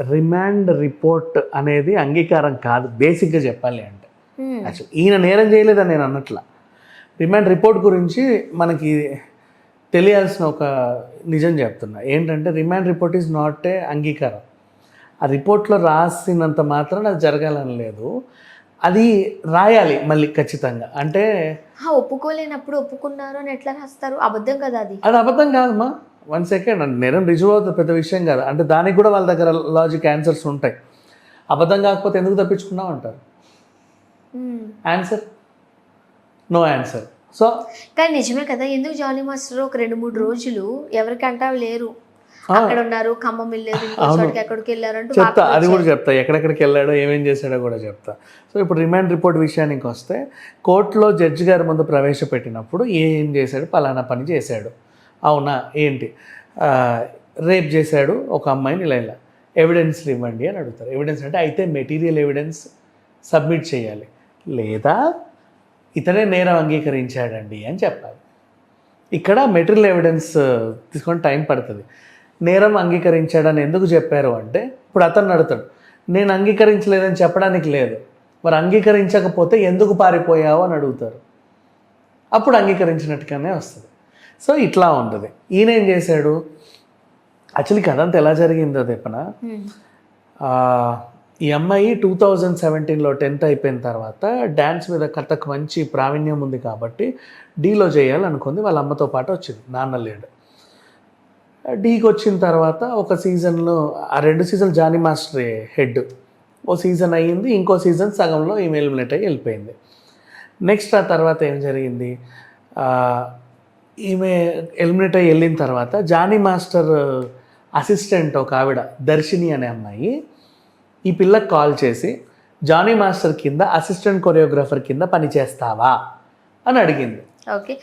Remand report అనేది అంగీకారం కాదు బేసిక్గా చెప్పాలి అంటే. యాక్చువల్ ఈయన నేరం చేయలేదని నేను అన్నట్ల రిమాండ్ రిపోర్ట్ గురించి మనకి తెలియాల్సిన ఒక నిజం చెప్తున్నా. ఏంటంటే remand report is not a అంగీకారం. ఆ రిపోర్ట్లో రాసినంత మాత్రం అది జరగాలని లేదు. అది రాయాలి మళ్ళీ ఖచ్చితంగా. అంటే ఆ, ఒప్పుకోలేనప్పుడు ఒప్పుకున్నారు అని ఎట్లా రాస్తారు? అబద్ధం కదా అది. అది అబద్ధం కాదమ్మా. వన్ సెకండ్ నేరం రుజువు అవుతుంది పెద్ద విషయం కాదు. అంటే దానికి కూడా వాళ్ళ దగ్గర లాజిక్ ఆన్సర్స్ ఉంటాయి. అబద్ధం కాకపోతే ఎందుకు తప్పించుకున్నావు అంటారు. ఆన్సర్ నో ఆన్సర్ సో కానీ నిజమే కదా ఎందుకు జానీ మాస్టర్ ఒక రెండు మూడు రోజులు ఎవరికంటా లేరు. అక్కడ ఉన్నారు ఖమ్మం వెళ్ళారు ఎక్కడికి వెళ్ళారు అంటూ చెప్తా అది కూడా. చెప్తా. ఎక్కడెక్కడికి వెళ్ళాడో ఏమేం చేశాడో కూడా చెప్తా. సో ఇప్పుడు రిమాండ్ రిపోర్ట్ విషయానికి వస్తే కోర్టులో జడ్జి గారి ముందు ప్రవేశపెట్టినప్పుడు ఏం చేశాడు? పలానా పని చేశాడు. అవునా? ఏంటి? రేప్ చేశాడు ఒక అమ్మాయిని ఇలా ఇలా ఎవిడెన్స్లు ఇవ్వండి అని అడుగుతారు. ఎవిడెన్స్ అంటే అయితే మెటీరియల్ ఎవిడెన్స్ సబ్మిట్ చేయాలి. లేదా ఇతనే నేరం అంగీకరించాడండి అని చెప్పాలి. ఇక్కడ మెటీరియల్ ఎవిడెన్స్ తీసుకొని టైం పడుతుంది. నేరం అంగీకరించాడని ఎందుకు చెప్పారు అంటే ఇప్పుడు అతను అడుగుతాడు నేను అంగీకరించలేదని చెప్పడానికి లేదు. మరి అంగీకరించకపోతే ఎందుకు పారిపోయావు? అని అడుగుతారు. అప్పుడు అంగీకరించినట్టుగానే వస్తుంది. సో ఇట్లా ఉంటుంది. ఈయన ఏం చేశాడు? యాక్చువల్లీ కథ అంతా ఎలా జరిగిందో చెప్పన. ఆ, ఈ అమ్మాయి టూ థౌజండ్ సెవెంటీన్లో టెన్త్ అయిపోయిన తర్వాత డ్యాన్స్ మీద కథకు మంచి ప్రావీణ్యం ఉంది కాబట్టి డీలో చేయాలనుకుంది. వాళ్ళ అమ్మతో పాటు వచ్చింది. నాన్న లేడు. డీకి వచ్చిన తర్వాత ఒక సీజన్లో ఆ రెండు సీజన్ జానీ మాస్టర్ హెడ్. ఓ సీజన్ అయ్యింది. ఇంకో సీజన్ సగంలో ఈమె ఎలిమినేట్ అయ్యి వెళ్ళిపోయింది. నెక్స్ట్ ఆ తర్వాత ఏం జరిగింది? ఈమె ఎలిమినేట్ అయ్యి వెళ్ళిన తర్వాత జానీ మాస్టర్ అసిస్టెంట్ ఒక ఆవిడ దర్శిని అనే అమ్మాయి ఈ పిల్లకి కాల్ చేసి జానీ మాస్టర్ కింద అసిస్టెంట్ కొరియోగ్రాఫర్ కింద పని చేస్తావా అని అడిగింది. ఓకే.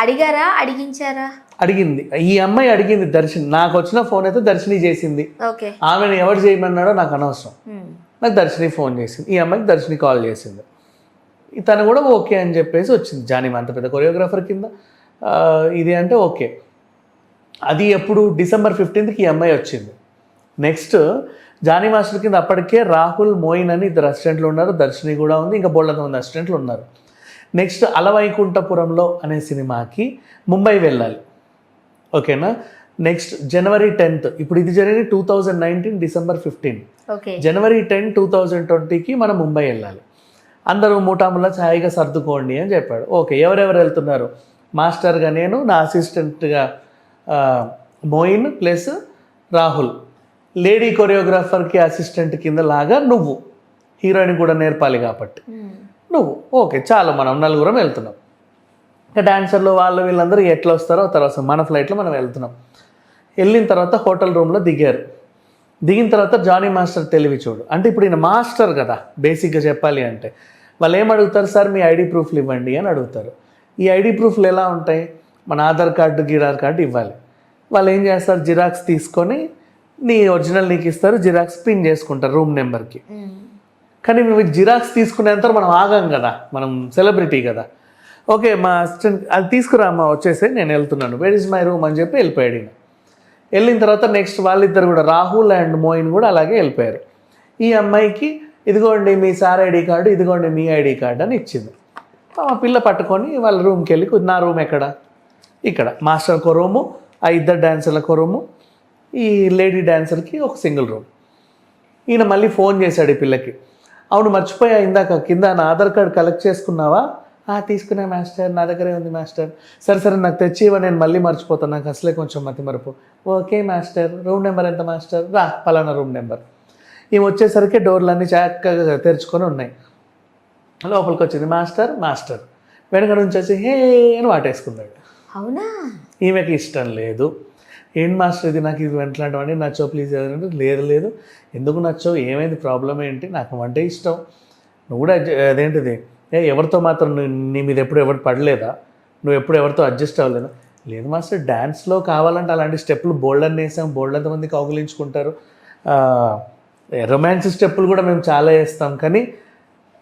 అడిగారా? అడిగించారా? అడిగింది. ఈ అమ్మాయి అడిగింది దర్శిని. నాకు వచ్చిన ఫోన్ అయితే దర్శిని చేసింది. ఓకే. ఆమెను ఎవరు చేయమన్నాడో నాకు అనవసరం. నాకు దర్శిని ఫోన్ చేసింది. ఈ అమ్మాయికి దర్శిని కాల్ చేసింది. తను కూడా ఓకే అని చెప్పేసి వచ్చింది. జానీ అంత పెద్ద కొరియోగ్రాఫర్ కింద. ఇది అంటే ఓకే. అది ఎప్పుడు? డిసెంబర్ ఫిఫ్టీన్త్కి ఈ అమ్మాయి వచ్చింది. నెక్స్ట్ జానీ మాస్టర్ కింద అప్పటికే రాహుల్ మోయిన్ అని ఇద్దరు అసిస్టెంట్లు ఉన్నారు. దర్శిని కూడా ఉంది. ఇంకా బోళ్ళ మంది అసిస్టెంట్లు ఉన్నారు. నెక్స్ట్ అలవైకుంఠపురంలో అనే సినిమాకి ముంబై వెళ్ళాలి. ఓకేనా? Next January tenth. ఇప్పుడు ఇది జరిగింది two thousand nineteen December fifteen. January ten two thousand ట్వంటీకి మనం ముంబై వెళ్ళాలి. అందరూ ముఠాములా ఛాయిగా సర్దుకోండి అని చెప్పాడు. ఓకే ఎవరెవరు వెళ్తున్నారు? మాస్టర్గా నేను నా అసిస్టెంట్గా మోయిన్ ప్లస్ రాహుల్. లేడీ కొరియోగ్రాఫర్కి అసిస్టెంట్ కింద లాగా నువ్వు. హీరోయిన్ కూడా నేర్పాలి కాబట్టి. నువ్వు. ఓకే చాలు మనం నలుగురం వెళ్తున్నాం. ఇంకా డాన్సర్లు వాళ్ళు వీళ్ళందరూ ఎట్లా వస్తారో తర్వాత మన ఫ్లైట్లో మనం వెళ్తున్నాం. వెళ్ళిన తర్వాత హోటల్ రూమ్లో దిగారు. దిగిన తర్వాత జానీ మాస్టర్ తెలివి చూడు. అంటే ఇప్పుడు ఈయన మాస్టర్ కదా బేసిక్గా చెప్పాలి అంటే. వాళ్ళు ఏం అడుగుతారు? సార్ మీ ఐడి ప్రూఫ్లు ఇవ్వండి అని అడుగుతారు. ఈ ఐడి ప్రూఫ్లు ఎలా ఉంటాయి? మన ఆధార్ కార్డు గిరార్ కార్డు ఇవ్వాలి. వాళ్ళు ఏం చేస్తారు? జిరాక్స్ తీసుకొని నీ ఒరిజినల్ నీకు ఇస్తారు జిరాక్స్ పిన్ చేసుకుంటారు రూమ్ నెంబర్కి. కానీ మేము జిరాక్స్ తీసుకునేంత మనం ఆగాం కదా మనం సెలబ్రిటీ కదా. ఓకే మా అసిస్టెంట్ అది తీసుకురా అమ్మా వచ్చేసి నేను వెళ్తున్నాను. వేర్ ఇస్ మై రూమ్ అని చెప్పి వెళ్ళిపోయాడు వెళ్ళిన తర్వాత నెక్స్ట్ వాళ్ళిద్దరు కూడా రాహుల్ అండ్ మోయిన్ కూడా అలాగే వెళ్ళిపోయారు. ఈ అమ్మాయికి ఇదిగోండి మీ సార్ ఐడి కార్డు ఇదిగోండి మీ ఐడి కార్డు అని ఇచ్చింది. మా పిల్ల పట్టుకొని వాళ్ళ రూమ్కి వెళ్ళి నా రూమ్ ఎక్కడ? ఇక్కడ. మాస్టర్కి ఒక రూము ఆ ఇద్దరు డాన్సర్లకు ఒక రూము ఈ లేడీ డాన్సర్కి ఒక సింగిల్ రూమ్. ఈయన మళ్ళీ ఫోన్ చేశాడు ఈ పిల్లకి. అవును మర్చిపోయా ఇందాక కింద నా ఆధార్ కార్డ్ కలెక్ట్ చేసుకున్నావా? "ఆ, తీసుకున్నా మాస్టర్ నా దగ్గరే ఉంది మాస్టర్. సరే సరే నాకు తెచ్చి ఇవ్వ నేను మళ్ళీ మర్చిపోతాను నాకు అసలే కొంచెం మతి మరపు. ఓకే మాస్టర్ రూమ్ నెంబర్ ఎంత మాస్టర్? రా పలానా రూమ్ నెంబర్. ఈమె వచ్చేసరికి డోర్లన్నీ చక్కగా తెరుచుకొని ఉన్నాయి. లోపలికి వచ్చింది మాస్టర్ మాస్టర్ వెనక నుంచి వచ్చి హే అని వాటేసుకున్నాడు అవునా? ఈమెకి ఇష్టం లేదు. ఏం మాస్టర్ ఇది? నాకు ఇది వెంటలాంటివన్నీ నచ్చో ప్లీజ్ అంటే లేదు లేదు. ఎందుకు నచ్చో ఏమైంది? ప్రాబ్లం ఏంటి? నాకు అంటే ఇష్టం. నువ్వు కూడా అదేంటిది? ఏ ఎవరితో మాత్రం నీ- నీ మీద ఎప్పుడు ఎవరు పడలేదా? నువ్వు ఎప్పుడు ఎవరితో అడ్జస్ట్ అవ్వలేదా? లేదు మాస్టర్ డ్యాన్స్లో కావాలంటే అలాంటి స్టెప్పులు బోల్డ్ అని వేసాం. బోల్డ్ అంతమంది కౌగులించుకుంటారు. రొమాన్స్ స్టెప్పులు కూడా మేము చాలా వేస్తాం. కానీ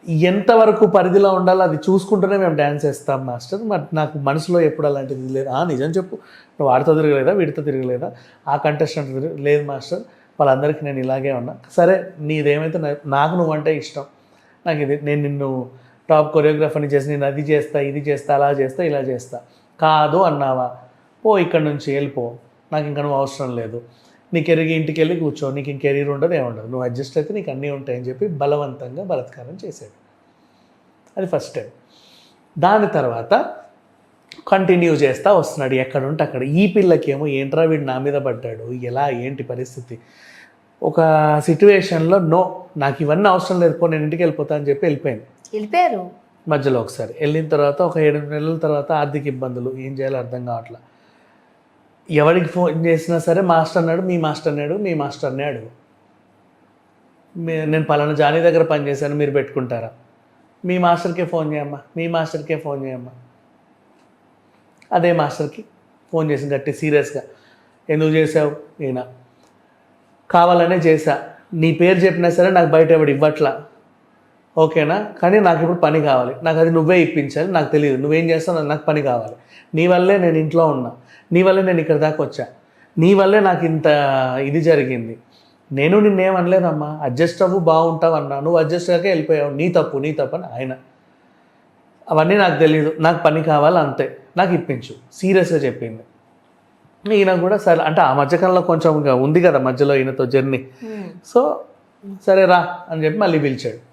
ఎంతవరకు పరిధిలో ఉండాలో అది చూసుకుంటూనే మేము డ్యాన్స్ వేస్తాం మాస్టర్. మరి నాకు మనసులో ఎప్పుడు అలాంటిది లేదు. ఆ నిజం చెప్పు. నువ్వు వాడితో తిరగలేదా? వీడితో తిరగలేదా? ఆ కంటెస్టెంట్ లేదు మాస్టర్. వాళ్ళందరికీ నేను ఇలాగే ఉన్నా. సరే నీదేమైతే నాకు నువ్వంటే ఇష్టం. నాకు ఇది నేను నిన్ను టాప్ కొరియోగ్రాఫర్ని చేసి నేను అది చేస్తా ఇది చేస్తా అలా చేస్తా ఇలా చేస్తా. కాదు అన్నావా? ఓ ఇక్కడ నుంచి వెళ్ళిపో. నాకు ఇంకా నువ్వు అవసరం లేదు. నీ కెరీర్ ఇంటికి వెళ్ళి కూర్చో నీకు ఇంక కెరీర్ ఉండదు ఏముండదు. నువ్వు అడ్జస్ట్ అయితే నీకు అన్నీ ఉంటాయని చెప్పి బలవంతంగా బలత్కారం చేశాడు. అది ఫస్ట్ టైం దాని తర్వాత కంటిన్యూ చేస్తా వస్తున్నాడు ఎక్కడ ఉంటే అక్కడ. ఈ పిల్లకేమో ఏంట్రా వీడు నా మీద పడ్డాడు? ఎలా? ఏంటి పరిస్థితి? ఒక సిట్యువేషన్లో నో నాకు ఇవన్నీ అవసరం లేదు. పో నేను ఇంటికి వెళ్ళిపోతా అని చెప్పి వెళ్ళిపోయింది వెళ్ళిపోయారు? మధ్యలో ఒకసారి. వెళ్ళిన తర్వాత ఒక ఏడు నెలల తర్వాత ఆర్థిక ఇబ్బందులు. ఏం చేయాలో అర్థం కావట్లా. ఎవరికి ఫోన్ చేసినా సరే మాస్టర్ అన్నాడు మీ మాస్టర్ అన్నాడు మీ మాస్టర్ అన్నాడు. మీ- నేను పలానా జానీ దగ్గర పనిచేశాను మీరు పెట్టుకుంటారా? మీ మాస్టర్కే ఫోన్ చేయమ్మా మీ మాస్టర్కే ఫోన్ చేయమ్మా. అదే మాస్టర్కి ఫోన్ చేసి గట్టి సీరియస్గా ఎందుకు చేసావు ఈయన. కావాలనే చేశా. నీ పేరు చెప్పినా సరే నాకు బయట ఎవడు ఇవ్వట్లా. ఓకేనా? కానీ నాకు ఇప్పుడు పని కావాలి. నాకు అది నువ్వే ఇప్పించాలి. నాకు తెలియదు నువ్వేం చేస్తావు? నాకు పని కావాలి. నీ వల్లే నేను ఇంట్లో ఉన్నా. నీ వల్లే నేను ఇక్కడ దాకా వచ్చా. నీ వల్లే నాకు ఇంత ఇది జరిగింది. నేను నిన్నేం అనలేదమ్మా. అడ్జస్ట్ అవ్వు బాగుంటావు అన్నా. నువ్వు అడ్జస్ట్ అయ్యాక వెళ్ళిపోయావు. నీ తప్పు నీ తప్పు అని ఆయన. అవన్నీ నాకు తెలియదు నాకు పని కావాలి అంతే. నాకు ఇప్పించు. సీరియస్గా చెప్పింది. ఈయన కూడా సరే. అంటే ఆ మధ్యకాలంలో కొంచెం ఉంది కదా మధ్యలో ఈయనతో జర్నీ. సో సరే రా అని చెప్పి మళ్ళీ పిలిచాడు.